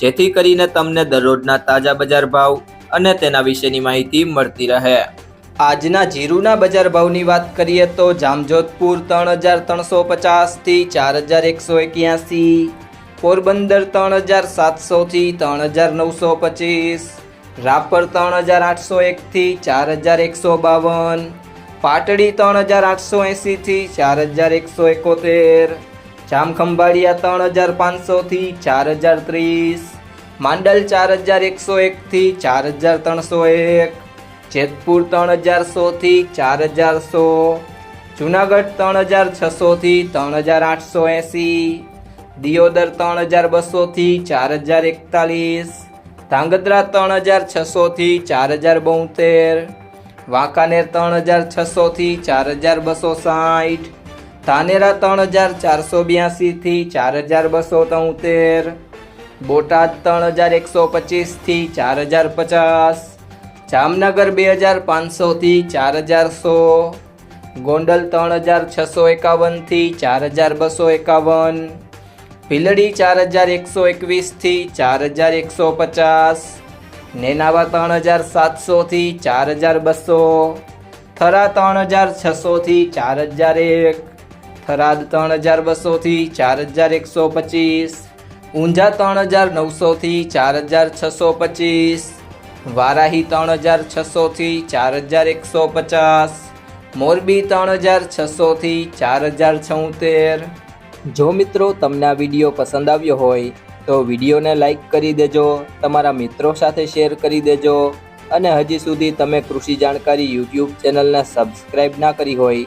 જેથી કરીને તમને દરરોજના તાજા બજાર ભાવ અને તેના વિશેની માહિતી મળતી રહે. આજના જીરુના બજાર ભાવની વાત કરીએ તો જામજોધપુર ત્રણ હજાર ત્રણસો પચાસથી ચાર હજાર એકસો એક્યાસી, પોરબંદર ત્રણ હજાર સાતસોથી ત્રણ હજાર નવસો પચીસ, રાપર ત્રણ હજાર આઠસો એકથી ચાર હજાર એકસો બાવન, પાટડી ત્રણ હજાર આઠસો એંસીથી ચાર હજાર એકસો એકોતેર જામખંભાળિયા ત્રણ હજાર પાંચસોથી ચાર હજાર ત્રીસ. માંડલ ચાર હજાર એકસો એકથી ચાર હજાર ત્રણસો એક. જેતપુર ત્રણ હજાર સોથી ચાર હજાર સો. જુનાગઢ ત્રણ હજાર છસોથી ત્રણ હજાર આઠસો એંસી. દિયોદર ત્રણ હજાર બસોથી ચાર હજાર એકતાલીસ. ધાંગધ્રા ત્રણ હજાર છસોથી ચાર હજાર બોતેર. વાંકાનેર ત્રણ હજાર છસોથી ચાર હજાર બસો સાઠ ધાનેરા ત્રણ હજાર ચારસો બ્યાસીથી ચાર હજાર બસો તોતેર. બોટાદ ત્રણ હજાર એકસો પચીસથી ચાર હજાર પચાસ. જામનગર બે હજાર પાંચસોથી ચાર હજાર સો. ગોંડલ ત્રણ હજાર છસો એકાવનથી ચાર હજાર બસો એકાવન. ભીલડી ચાર હજાર એકસો એકવીસથી ચાર હજાર એકસો પચાસ. નેનાવા ત્રણ હજાર સાતસોથી ચાર હજાર બસો. થરા ત્રણ હજાર છસોથી ચાર હજાર એક. થરાદ ત્રણ હજાર બસોથી ચાર હજાર એકસો પચીસ, ઊંઝા ત્રણ હજાર નવસોથી ચાર હજાર છસો પચીસ, વારાહી ત્રણ હજાર છસોથી ચાર હજાર એકસો પચાસ, મોરબી ત્રણ હજાર છસોથી ચાર હજાર છોતેર. જો મિત્રો તમને આ વીડિયો પસંદ આવ્યો હોય, તો વિડીયોને લાઈક કરી દેજો, તમારા મિત્રો સાથે શેર કરી દેજો, અને હજી સુધી તમે કૃષિ જાણકારી યુટ્યુબ ચેનલને સબસ્ક્રાઈબ ના કરી હોય